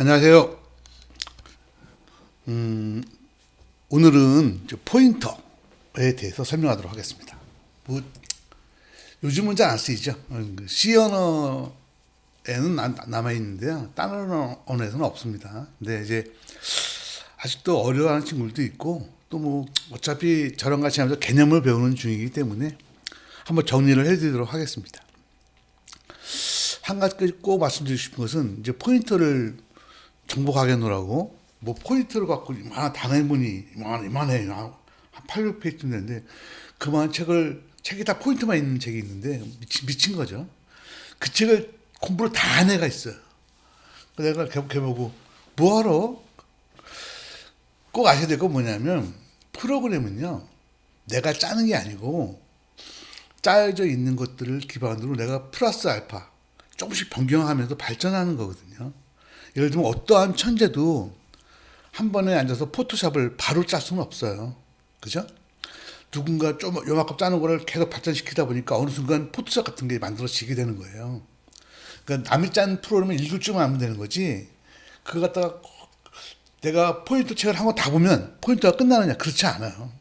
안녕하세요. 음, 오늘은 포인터에 대해서 설명하도록 하겠습니다. 뭐, 요즘은 잘 안 쓰이죠. 어, 그 C 언어에는 남아 있는데요. 다른 언어에서는 없습니다. 근데 이제 아직도 어려워하는 친구들도 있고 또 뭐 어차피 저랑 같이 하면서 개념을 배우는 중이기 때문에 한번 정리를 해드리도록 하겠습니다. 한 가지 꼭 말씀드리고 싶은 것은 이제 포인터를 정복하게 놓으라고 뭐 포인트를 갖고 이만한 단행본이 이만 이만해 한 800페이지 되는데 그만한 책을 책이 다 포인트만 있는 책이 있는데 미친, 미친 거죠. 그 책을 공부를 다 한 애가 있어요. 내가 개복해보고 뭐하러? 꼭 아셔야 될 건 뭐냐면 프로그램은요 내가 짜는 게 아니고 짜여져 있는 것들을 기반으로 내가 플러스 알파 조금씩 변경하면서 발전하는 거거든요. 예를 들면 어떠한 천재도 한 번에 앉아서 포토샵을 바로 짤 수는 없어요. 그죠? 누군가 좀 요만큼 짜는 거를 계속 발전시키다 보니까 어느 순간 포토샵 같은 게 만들어지게 되는 거예요. 그러니까 남이 짠 프로그램을 줄만 알면 되는 거지. 그거 갖다가 내가 포인트 책을 한거다 보면 포인트가 끝나느냐? 그렇지 않아요.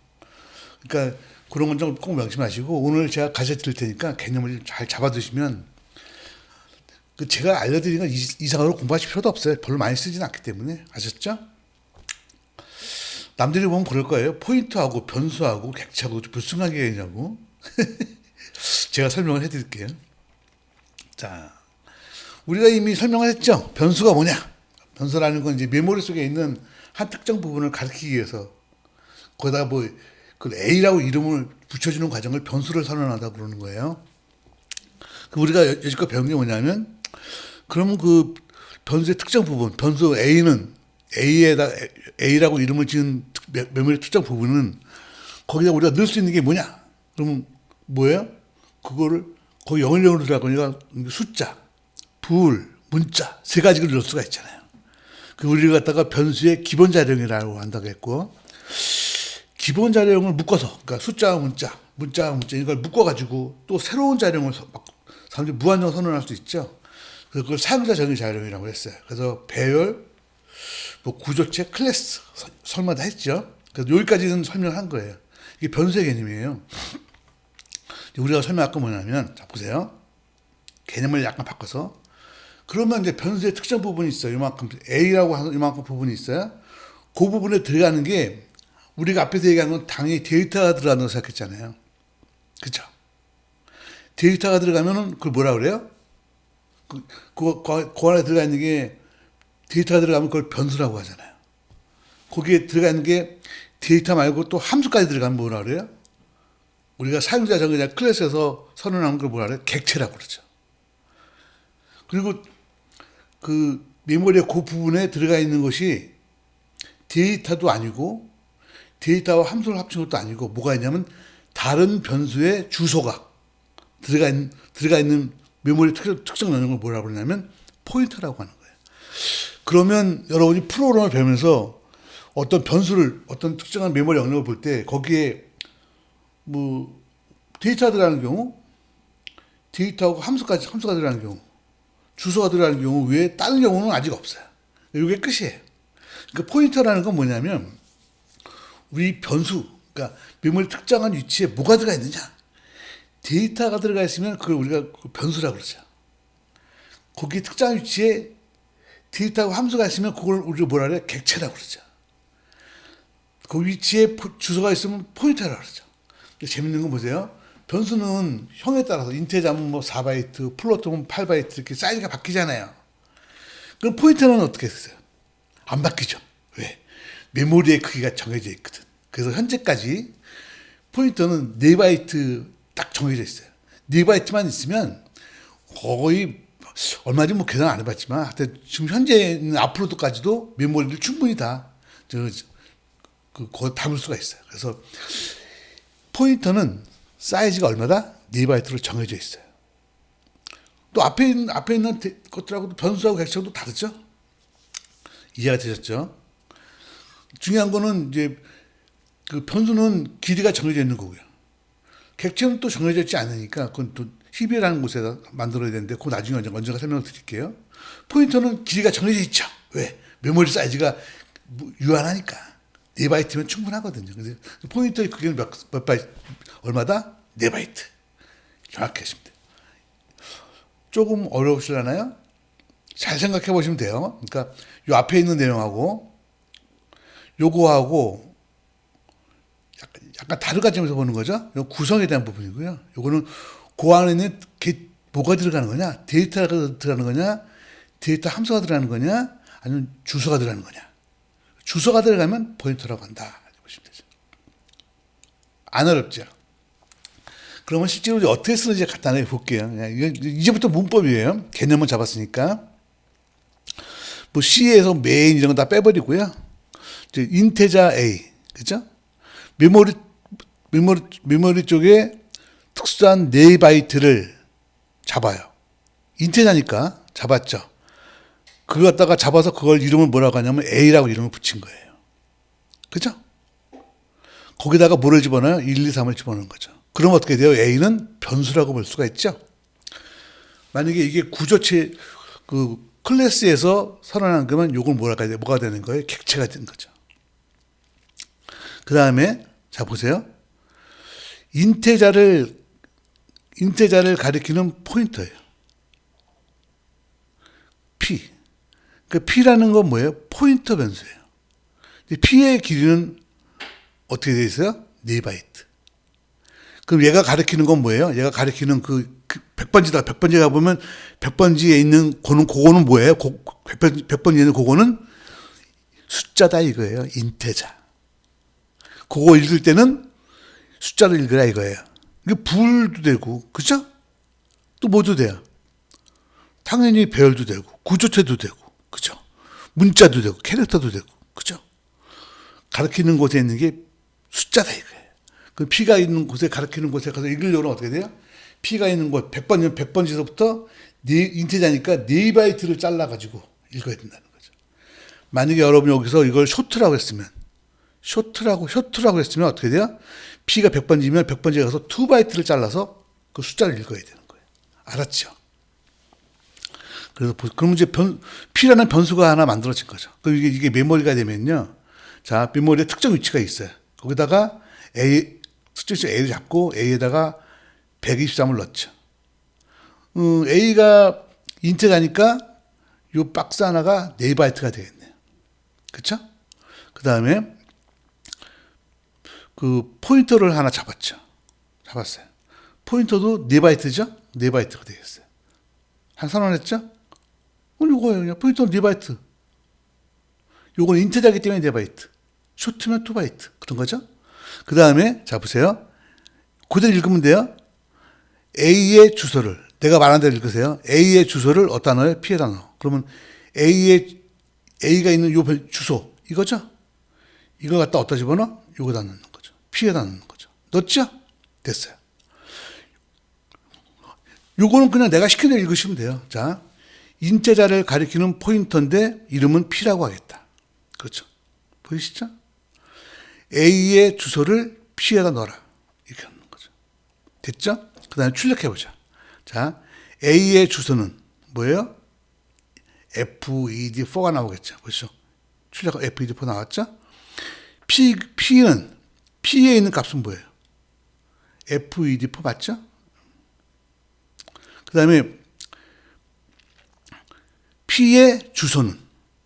그러니까 그런 건 좀 꼭 명심하시고 오늘 제가 가르쳐 드릴 테니까 개념을 잘 잡아두시면 그 제가 알려드린 건 이- 이상으로 공부하실 필요도 없어요. 별로 많이 쓰진 않기 때문에 아셨죠? 남들이 보면 그럴 거예요. 포인트하고 변수하고 객체하고 무슨 관계가 있냐고. 제가 설명을 해드릴게요. 자, 우리가 이미 설명을 했죠. 변수가 뭐냐? 변수라는 건 이제 메모리 속에 있는 한 특정 부분을 가리키기 위해서 거기다가 뭐 그 A라고 이름을 붙여주는 과정을 변수를 선언한다 그러는 거예요. 그 우리가 여- 여지껏 배운 게 뭐냐면 그러면 그 변수의 특정 부분, 변수 A는 A에다 A라고 이름을 지은 메모리 특정 부분은 거기다 우리가 넣을 수 있는 게 뭐냐? 그러면 뭐예요? 그거를 거기 영을 영으로 들어가니까 숫자, 불, 문자 세 가지를 넣을 수가 있잖아요. 그 우리가 갖다가 변수의 기본 자령이라고 한다고 했고 기본 자령을 묶어서 그러니까 숫자와 문자, 문자와 문자 이걸 묶어 가지고 또 새로운 자령을 서- 막 사람들이 무한정 선언할 수 있죠. 그걸 사용자 정의 자령이라고 했어요. 그래서 배열, 뭐 구조체, 클래스 서- 설마 다 했죠. 그래서 여기까지는 설명한 거예요. 이게 변수의 개념이에요. 우리가 설명할 건 뭐냐면 자 보세요. 개념을 약간 바꿔서 그러면 이제 변수의 특정 부분이 있어요. 이만큼 A라고 하는 이만큼 부분이 있어요. 그 부분에 들어가는 게 우리가 앞에서 얘기한 건 당연히 데이터가 들어간다고 생각했잖아요. 그죠? 데이터가 들어가면은 그걸 뭐라 그래요? 그, 그, 그, 그 안에 들어가 있는 게 데이터가 들어가면 그걸 변수라고 하잖아요. 거기에 들어가 있는 게 데이터 말고 또 함수까지 들어가면 뭐라 그래요? 우리가 사용자 정의자 클래스에서 선언하는 걸 뭐라 그래요? 객체라고 그러죠. 그리고 그 메모리의 그 부분에 들어가 있는 것이 데이터도 아니고 데이터와 함수를 합친 것도 아니고 뭐가 있냐면 다른 변수의 주소가 들어가 있는, 들어가 있는 메모리 특, 특정 영역을 뭐라고 그러냐면 포인터라고 하는 거예요. 그러면 여러분이 프로그램을 배우면서 어떤 변수를 어떤 특정한 메모리 영역을 볼 때 거기에 뭐 데이터가 들어가는 경우 데이터하고 함수까지 함수가 들어가는 경우 주소가 들어가는 경우 외에 다른 경우는 아직 없어요. 이게 끝이에요. 그 포인터라는 건 뭐냐면 우리 변수, 그러니까 메모리 특정한 위치에 뭐가 들어가 있느냐. 데이터가 들어가 있으면 그걸 우리가 그 변수라고 그러죠. 거기 특정한 위치에 데이터하고 함수가 있으면 그걸 우리가 뭐라 그래? 객체라고 그러죠. 그 위치에 포- 주소가 있으면 포인터라고 그러죠. 재밌는 건 보세요. 변수는 형에 따라서 인테자면 뭐 4바이트, 플로트면 8바이트 이렇게 사이즈가 바뀌잖아요. 그럼 포인터는 어떻게 했어요? 안 바뀌죠. 왜? 메모리의 크기가 정해져 있거든. 그래서 현재까지 포인터는 4바이트 딱 정해져 있어요. 4바이트만 있으면 거의 얼마 전뭐 계산 안 해봤지만 하여튼 지금 현재는 앞으로도까지도 메모리를 충분히 다 저, 저, 그, 거 담을 수가 있어요. 그래서 포인터는 사이즈가 얼마다? 4바이트로 정해져 있어요. 또 앞에 있는, 앞에 있는 데- 것들하고도 변수하고 객체하고도 다르죠? 이해가 되셨죠? 중요한 거는 이제 그 변수는 길이가 정해져 있는 거고요. 객체는 또 정해져 있지 않으니까 그건 또 희비라는 곳에다 만들어야 되는데 그 나중에 언제- 언젠가 설명을 드릴게요. 포인터는 길이가 정해져 있죠. 왜? 메모리 사이즈가 뭐 유한하니까. 4바이트면 충분하거든요. 근데 포인터의 크기는 몇, 몇 바이트, 얼마다? 4바이트. 정확히 하시면 돼요. 조금 어려우시려나요? 잘 생각해 보시면 돼요. 그러니까 요 앞에 있는 내용하고 요거하고 약간, 약간 다르가 점에서 보는 거죠. 요 구성에 대한 부분이고요. 요거는 그 안에 있는 게, 뭐가 들어가는 거냐? 데이터가 들어가는 거냐? 데이터 함수가 들어가는 거냐? 아니면 주소가 들어가는 거냐? 주소가 들어가면 포인터라고 한다. 보시면 되죠. 안 어렵죠. 그러면 실제로 어떻게 쓰는지 간단하게 볼게요. 이제부터 문법이에요. 개념은 잡았으니까. 뭐 C에서 메인 이런 거 다 빼버리고요. 인테자 A, 그죠? 메모리 메모리 메모리 쪽에 특수한 4바이트를 잡아요. 인테자니까 잡았죠. 그거 갖다가 잡아서 그걸 이름을 뭐라고 하냐면 A라고 이름을 붙인 거예요. 그죠? 거기다가 뭐를 집어넣어요? 1, 2, 3을 집어넣는 거죠. 그럼 어떻게 돼요? A는 변수라고 볼 수가 있죠. 만약에 이게 구조체 그 클래스에서 선언한 거면 요걸 뭐랄까 돼? 뭐가 되는 거예요? 객체가 되는 거죠. 그 다음에 자 보세요. 인테자를 인테자를 가리키는 포인터예요. p. 그 p라는 건 뭐예요? 포인터 변수예요. p의 길이는 어떻게 돼 있어요? 4바이트. 그럼 얘가 가리키는 건 뭐예요? 얘가 가리키는 그, 그 100번지다. 100번지 가보면 100번지에 있는 고는 그거는 뭐예요? 고, 100번, 100번지에 있는 그거는 숫자다 이거예요. 인테자. 그거 읽을 때는 숫자를 읽으라 이거예요. 이게 불도 되고, 그죠? 또 뭐도 돼요? 당연히 배열도 되고, 구조체도 되고, 그죠? 문자도 되고, 캐릭터도 되고, 그죠? 가르치는 곳에 있는 게 숫자다 이거예요. 그 피가 있는 곳에 가르치는 곳에 가서 읽으려면 어떻게 돼요? 피가 있는 곳 100번이면 100번지서부터 네 인테자니까 네 바이트를 잘라 가지고 읽어야 된다는 거죠. 만약에 여러분 여기서 이걸 쇼트라고 했으면 쇼트라고 쇼트라고 했으면 어떻게 돼요? 피가 100번지면 100번지에 가서 2바이트를 잘라서 그 숫자를 읽어야 되는 거예요. 알았죠? 그래서 보- 그럼 이제 변, P라는 변수가 하나 만들어진 거죠. 그럼 이게, 이게 메모리가 되면요. 자, 메모리에 특정 위치가 있어요. 거기다가 A, 특정 A를 잡고 A에다가 123을 넣죠. 음, A가 인테가니까 요 박스 하나가 4바이트가 되겠네요. 그쵸? 그 다음에 그 포인터를 하나 잡았죠. 잡았어요. 포인터도 4바이트죠? 4바이트가 되겠어요. 한 선언했죠? 어, 이거예요. 포인터는 4바이트. 요건 인테자기 때문에 4바이트. 쇼트면 2바이트. 그런 거죠? 그 다음에, 자, 보세요. 그대로 읽으면 돼요. A의 주소를, 내가 말한 대로 읽으세요. A의 주소를 어디다 넣어요? P에다 넣어. 그러면 A의, A가 있는 요 별- 주소, 이거죠? 이거 갖다 어디다 집어넣어? 요거다 넣는 넣는 거죠. 넣었죠? 됐어요. 요거는 그냥 내가 시킨 대로 읽으시면 돼요. 자, 인테자를 가리키는 포인터인데 이름은 P라고 하겠다. 그렇죠. 보이시죠? A의 주소를 P에다 넣어라. 이렇게 하는 거죠. 됐죠? 그 다음에 출력해보자. 자, A의 주소는 뭐예요? FED4가 나오겠죠. 보시죠. 출력 FED4 나왔죠? P, P는, P에 있는 값은 뭐예요? FED4 맞죠? 그 다음에 P의 주소는,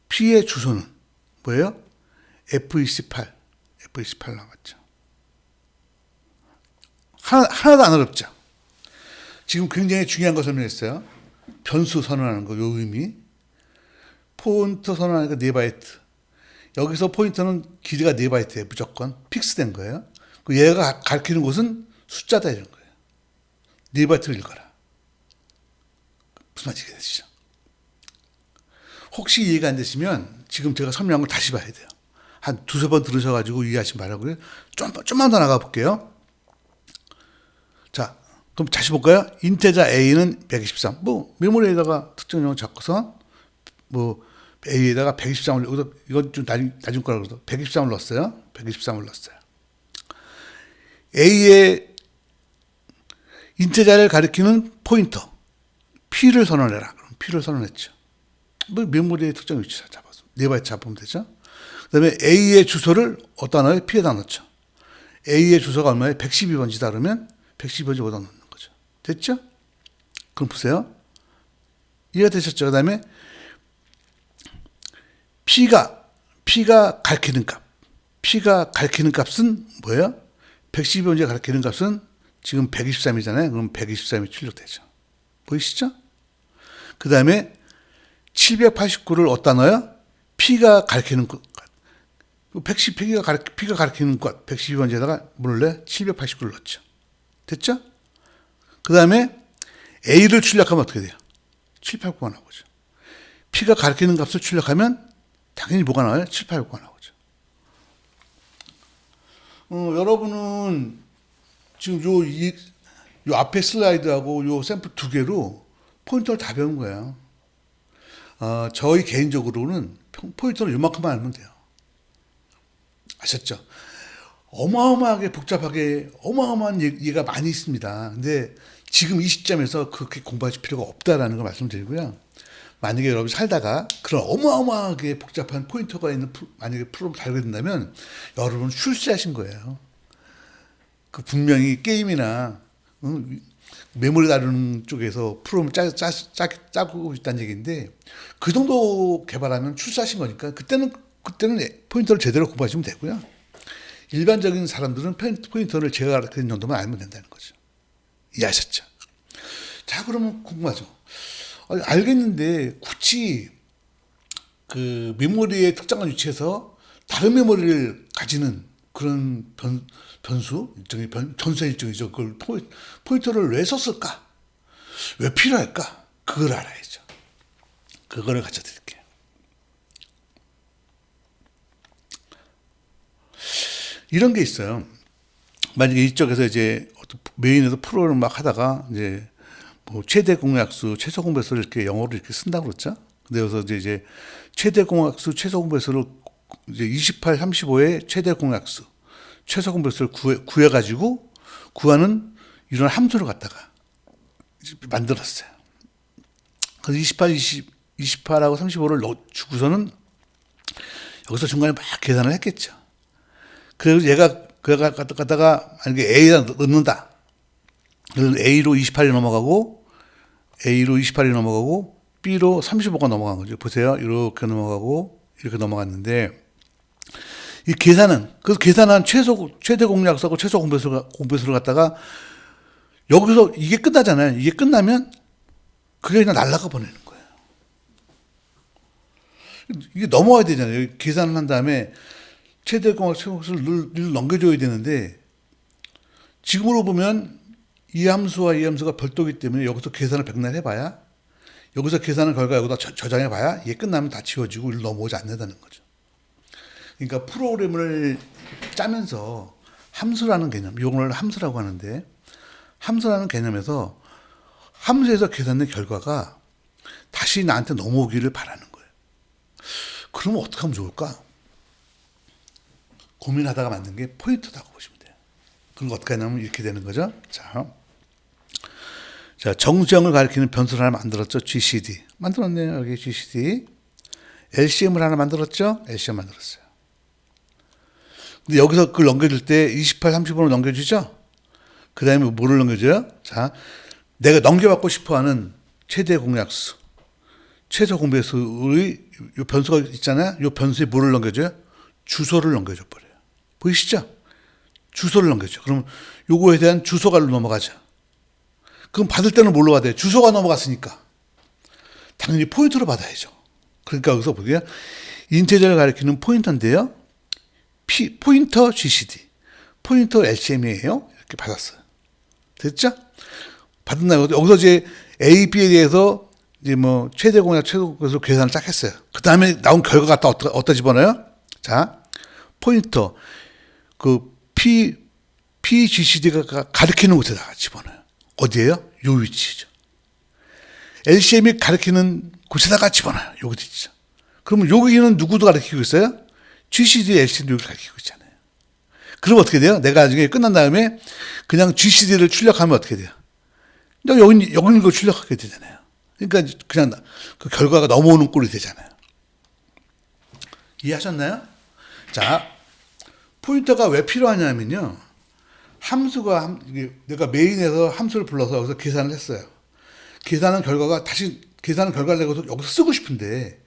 P의 주소는 뭐예요? F28, F28 나왔죠. 하나, 하나도 안 어렵죠. 지금 굉장히 중요한 거 설명했어요. 변수 선언하는 거, 요 의미. 포인터 선언하는 거 4바이트. 여기서 포인터는 길이가 4바이트예요. 무조건. 픽스된 거예요. 그 얘가 가리키는 곳은 숫자다 이런 거예요. 4바이트를 읽어라. 무슨 말인지 이해되시죠? 혹시 이해가 안 되시면 지금 제가 설명한 걸 다시 봐야 돼요. 한 두세 번 들으셔가지고 이해하지 말라고요. 좀, 좀만 더 나가 볼게요. 자, 그럼 다시 볼까요? 인테자 A는 123. 뭐, 메모리에다가 특정 용어 잡고서, 뭐, A에다가 123을, 여기서, 이건 좀 나중, 나중 거라고 그래서 123을 넣었어요. 123을 넣었어요. A의 인테자를 가리키는 포인터. P를 선언해라. 그럼 P를 선언했죠. 뭐, 메모리의 특정 위치 잡아서. 네바이트 잡으면 되죠. 그다음에 A의 주소를 어디다 넣어요? P에다 넣죠. A의 주소가 얼마예요? 112번지다 그러면 112번지 어디다 넣는 거죠. 됐죠? 그럼 보세요. 이해가 되셨죠? 그다음에 P가 P가 가리키는 값. P가 가리키는 값은 뭐예요? 112번지가 가리키는 값은 지금 123이잖아요. 그럼 123이 출력되죠. 보이시죠? 그 다음에 789를 어디다 넣어요? P가 가리키는 것. 110, P가, 가리, P가 가리키는 것. 112번지에다가 뭐를 넣어요? 789를 넣죠. 됐죠? 그 다음에 A를 출력하면 어떻게 돼요? 789가 나오죠. P가 가리키는 값을 출력하면 당연히 뭐가 나와요? 789가 나오죠. 어, 여러분은 지금 요, 이, 요 앞에 슬라이드하고 요 샘플 두 개로 포인터를 다 배운 거예요. 어, 저희 개인적으로는 평- 포인터를 요만큼만 알면 돼요. 아셨죠? 어마어마하게 복잡하게 어마어마한 얘- 얘기가 많이 있습니다. 근데 지금 이 시점에서 그렇게 공부하실 필요가 없다라는 걸 말씀드리고요. 만약에 여러분이 살다가 그런 어마어마하게 복잡한 포인터가 있는 프로- 만약에 프로그램을 달게 된다면 여러분은 출세하신 거예요. 그 분명히 게임이나 응, 메모리 다루는 쪽에서 프로그램을 짜, 짜, 짜, 짜고 있다는 얘기인데 그 정도 개발하면 출세하신 거니까 그때는 그때는 포인터를 제대로 공부하시면 되고요. 일반적인 사람들은 포인- 포인터를 제가 가르치는 정도만 알면 된다는 거죠. 이해하셨죠? 자 그러면 궁금하죠. 알겠는데 굳이 그 메모리의 특정한 위치에서 다른 메모리를 가지는 그런 변, 변수 일종의 변, 변수의 일종이죠. 그걸 포인, 포인터를 왜 썼을까? 왜 필요할까? 그걸 알아야죠. 그거를 가르쳐 드릴게요. 이런 게 있어요. 만약에 이쪽에서 이제 메인에서 프로를 막 하다가 이제 뭐 최대 공약수, 최소 공배수를 이렇게 영어로 이렇게 쓴다고 그랬죠. 근데 여기서 이제, 이제 최대 공약수, 최소 공배수를 이제 28, 35의 최대 공약수, 최소 공배수를 구해, 구해가지고 구하는 이런 함수를 갖다가 만들었어요. 그래서 28, 20, 28하고 35를 넣, 주고서는 여기서 중간에 막 계산을 했겠죠. 그래서 얘가 그가 갖다가 만약에 A에다 넣는다. 그래서 A로 28이 넘어가고 A로 28이 넘어가고 B로 35가 넘어간 거죠. 보세요. 이렇게 넘어가고 이렇게 넘어갔는데 이 계산은 그래서 계산한 최소 최대 공약수하고 최소 공배수를 공배수를 갖다가 여기서 이게 끝나잖아요. 이게 끝나면 그게 그냥 날라가 버리는 거예요. 이게 넘어가야 되잖아요. 계산을 한 다음에 최대 공약 최고수를 늘, 늘 넘겨줘야 되는데 지금으로 보면 이 함수와 이 함수가 별도이기 때문에 여기서 계산을 백날 해봐야 여기서 계산한 결과 여기다 저- 저장해봐야 이게 끝나면 다 지워지고 일로 넘어오지 않는다는 거죠. 그러니까 프로그램을 짜면서 함수라는 개념, 이걸 함수라고 하는데 함수라는 개념에서 함수에서 계산된 결과가 다시 나한테 넘어오기를 바라는 거예요. 그러면 어떻게 하면 좋을까? 고민하다가 만든 게 포인트다고 보시면 돼요. 그럼 어떻게 하냐면 이렇게 되는 거죠. 자, 자 정수형을 가리키는 변수를 하나 만들었죠. GCD 만들었네요. 여기 GCD LCM을 하나 만들었죠. LCM 만들었어요. 근데 여기서 그걸 넘겨줄 때 28, 35로 넘겨주죠. 그 다음에 뭐를 넘겨줘요? 자, 내가 넘겨받고 싶어 하는 최대 공약수, 최소 공배수의 요 변수가 있잖아요. 요 변수에 뭐를 넘겨줘요? 주소를 넘겨줘 버려요. 보이시죠? 주소를 넘겨줘. 그럼 요거에 대한 주소가 넘어가죠. 그럼 받을 때는 뭘로 받아요? 주소가 넘어갔으니까. 당연히 포인트로 받아야죠. 그러니까 여기서 보게요. 인테저를 가리키는 포인터인데요. P, 포인터 GCD, 포인터 LCM이에요. 이렇게 받았어요. 됐죠? 받았나요? 여기서 이제 A, B에 대해서 이제 뭐 최대 공약, 최소 공약으로 계산을 쫙 했어요. 그 다음에 나온 결과가 또 어디다, 어디다 집어넣어요? 자, 포인터, 그 P, PGCD가 가리키는 곳에다가 집어넣어요. 어디에요? 요 위치죠. LCM이 가리키는 곳에다가 집어넣어요. 여기 있죠. 그러면 여기는 누구도 가리키고 있어요? GCD, LCD 여기 가리키고 있잖아요. 그럼 어떻게 돼요? 내가 나중에 끝난 다음에 그냥 GCD를 출력하면 어떻게 돼요? 여기, 여기 있는 걸 출력하게 되잖아요. 그러니까 그냥 그 결과가 넘어오는 꼴이 되잖아요. 이해하셨나요? 자, 포인터가 왜 필요하냐면요. 함수가 함- 내가 메인에서 함수를 불러서 여기서 계산을 했어요. 계산한 결과가 다시 계산한 결과를 내가 여기서 쓰고 싶은데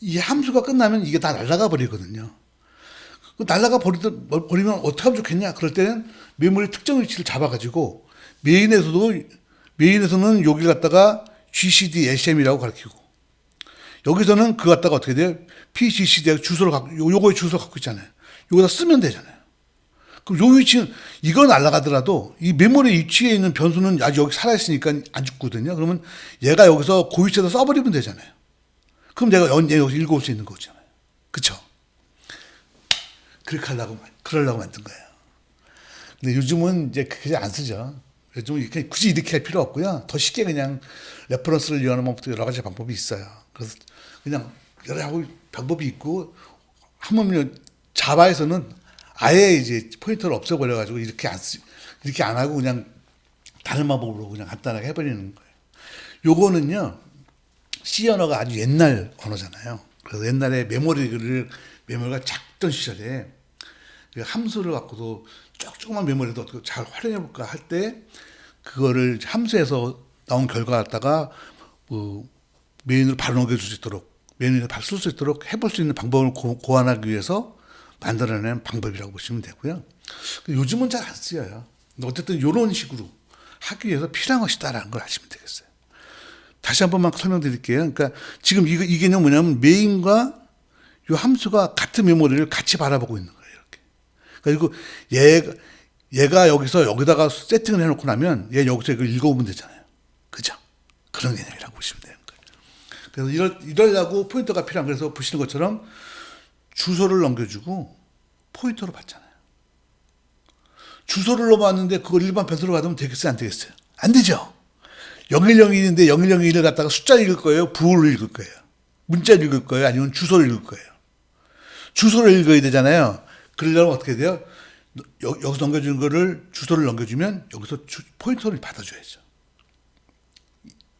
이 함수가 끝나면 이게 다 날아가 버리거든요. 그 날아가 버리면, 어떻게 하면 좋겠냐? 그럴 때는 메모리 특정 위치를 잡아가지고 메인에서도 메인에서는 여기 갖다가 GCD SM이라고 가르치고 여기서는 그거 갖다가 어떻게 돼요? PGCD 주소를 갖고 요- 요거의 주소 갖고 있잖아요. 여기다 쓰면 되잖아요. 그럼 요 위치는 이거 날아가더라도 이 메모리 위치에 있는 변수는 아직 여기 살아 있으니까 안 죽거든요. 그러면 얘가 여기서 그 위치에다 써버리면 되잖아요. 그럼 내가 언제 여기서 읽어올 수 있는 거잖아요. 그쵸? 그렇게 하려고, 그러려고 만든 거예요. 근데 요즘은 이제 그게 안 쓰죠. 요즘은 이렇게 굳이 이렇게 할 필요 없고요. 더 쉽게 그냥 레퍼런스를 이용하는 방법도 여러 가지 방법이 있어요. 그래서 그냥 여러 방법이 있고 하물며 자바에서는 아예 이제 포인터를 없애버려가지고 이렇게 안 쓰, 이렇게 안 하고 그냥 다른 방법으로 그냥 간단하게 해버리는 거예요. 요거는요, C 언어가 아주 옛날 언어잖아요. 그래서 옛날에 메모리를, 메모리가 작던 시절에 그 함수를 갖고도 조그만 메모리도 어떻게 잘 활용해볼까 할 때 그거를 함수에서 나온 결과 갖다가 뭐 메인으로 바로 넘겨줄 수 있도록 메인으로 바로 쓸수 있도록 해볼 수 있는 방법을 고, 고안하기 위해서 만들어낸 방법이라고 보시면 되고요. 요즘은 잘 안 쓰여요. 어쨌든 이런 식으로 하기 위해서 필요한 것이다라는 걸 아시면 되겠어요. 다시 한 번만 설명드릴게요. 그러니까 지금 이, 이 개념 뭐냐면 메인과 이 함수가 같은 메모리를 같이 바라보고 있는 거예요. 이렇게. 그리고 얘가, 얘가 여기서 여기다가 세팅을 해놓고 나면 얘 여기서 이걸 읽어보면 되잖아요. 그죠? 그런 개념이라고 보시면 되는 거예요. 그래서 이럴, 이러려고 포인터가 필요한 그래서 보시는 것처럼 주소를 넘겨주고 포인터로 받잖아요. 주소를 넘어왔는데 그걸 일반 변수로 받으면 되겠어요? 안 되겠어요? 안 되죠? 0101인데 0101을 갖다가 숫자를 읽을 거예요? 부호를 읽을 거예요? 문자를 읽을 거예요? 아니면 주소를 읽을 거예요? 주소를 읽어야 되잖아요. 그러려면 어떻게 돼요? 여, 기서 넘겨주는 거를 주소를 넘겨주면 여기서 주, 포인터를 받아줘야죠.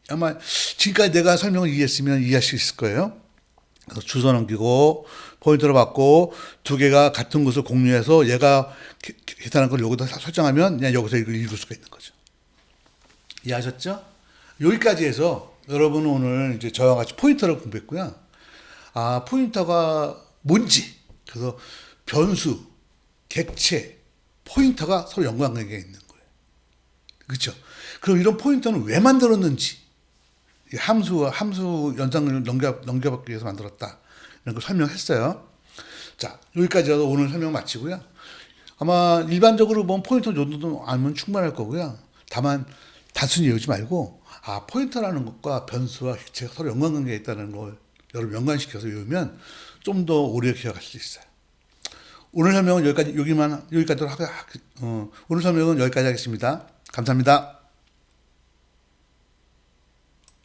아마 지금까지 내가 설명을 이해했으면 이해할 수 있을 거예요. 그래서 주소 넘기고 포인터를 받고 두 개가 같은 것을 공유해서 얘가 계- 계산한 걸 여기다 설정하면 그냥 여기서 이걸 읽을 수가 있는 거죠. 이해하셨죠? 여기까지 해서 여러분은 오늘 이제 저와 같이 포인터를 공부했고요. 아, 포인터가 뭔지, 그래서 변수, 객체, 포인터가 서로 연관관계가 있는 거예요. 그렇죠? 그럼 이런 포인터는 왜 만들었는지, 이 함수, 함수 연산을 넘겨, 넘겨받기 위해서 만들었다. 이런 걸 설명했어요. 자, 여기까지 해서 오늘 설명 마치고요. 아마 일반적으로 보면 포인터 정도도 알면 충분할 거고요. 다만 단순히 외우지 말고 아 포인터라는 것과 변수와 객체가 서로 연관관계가 있다는 걸 여러분 연관시켜서 외우면 좀 더 오래 기억할 수 있어요. 오늘 설명은 여기까지 여기만 여기까지로 하고 어, 오늘 설명은 여기까지 하겠습니다. 감사합니다.